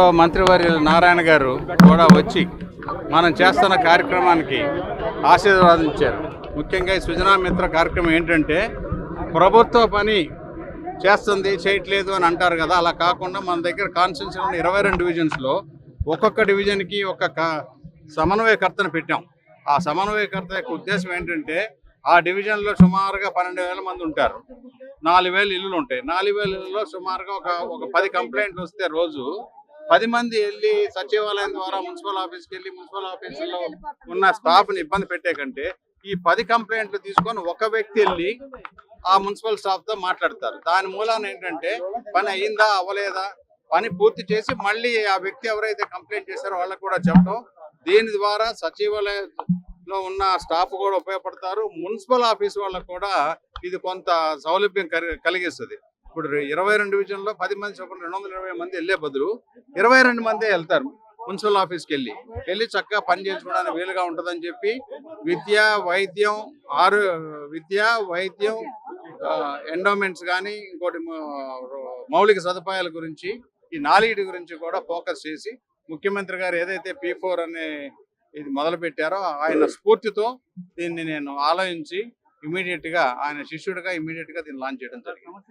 మంత్రివర్య నారాయణ గారు కూడా వచ్చి మనం చేస్తున్న కార్యక్రమానికి ఆశీర్వాదించారు. ముఖ్యంగా ఈ సుజనా మిత్ర కార్యక్రమం ఏంటంటే ప్రభుత్వ పని చేస్తుంది చేయట్లేదు అని అంటారు కదా అలా కాకుండా మన దగ్గర కాన్స్టిట్యూన్సీ ఇరవై రెండు డివిజన్స్లో ఒక్కొక్క డివిజన్కి ఒక్కొక్క సమన్వయకర్తను పెట్టాం. ఆ సమన్వయకర్త యొక్క ఉద్దేశం ఏంటంటే ఆ డివిజన్లో సుమారుగా పన్నెండు వేల మంది ఉంటారు. నాలుగు వేల ఇల్లులు ఉంటాయి. నాలుగు వేల ఇళ్ళలో సుమారుగా ఒక ఒక పది కంప్లైంట్లు వస్తే రోజు పది మంది వెళ్ళి సచివాలయం ద్వారా మున్సిపల్ ఆఫీస్కి వెళ్ళి మున్సిపల్ ఆఫీసులో ఉన్న స్టాఫ్ని ఇబ్బంది పెట్టే కంటే ఈ పది కంప్లైంట్లు తీసుకొని ఒక వ్యక్తి వెళ్ళి ఆ మున్సిపల్ స్టాఫ్తో మాట్లాడతారు. దాని మూలాన ఏంటంటే పని అయిందా అవ్వలేదా పని పూర్తి చేసి మళ్ళీ ఆ వ్యక్తి ఎవరైతే కంప్లైంట్ చేశారో వాళ్ళకు కూడా చెప్పడం దీని ద్వారా సచివాలయంలో ఉన్న స్టాఫ్ కూడా ఉపయోగపడతారు. మున్సిపల్ ఆఫీస్ వాళ్ళకు కూడా ఇది కొంత సౌలభ్యం కలిగిస్తుంది. ఇప్పుడు ఇరవై రెండు డివిజన్లో పది మంది చొప్పున రెండు వందల ఇరవై మంది వెళ్ళే బదులు ఇరవై రెండు మందే వెళ్తారు మున్సిపల్ ఆఫీస్కి వెళ్ళి. వెళ్ళి చక్కగా పని చేసుకోవడానికి వీలుగా ఉంటుందని చెప్పి విద్య వైద్యం ఆరో విద్య వైద్యం ఎండోమెంట్స్ కానీ ఇంకోటి మౌలిక సదుపాయాల గురించి ఈ నాలుగిటి గురించి కూడా ఫోకస్ చేసి ముఖ్యమంత్రి గారు ఏదైతే పీ ఫోర్ అనే ఇది మొదలు పెట్టారో ఆయన స్ఫూర్తితో దీన్ని నేను ఆలోచించి ఇమీడియట్గా ఆయన శిష్యుడిగా ఇమీడియట్గా దీన్ని లాంచ్ చేయడం జరిగింది.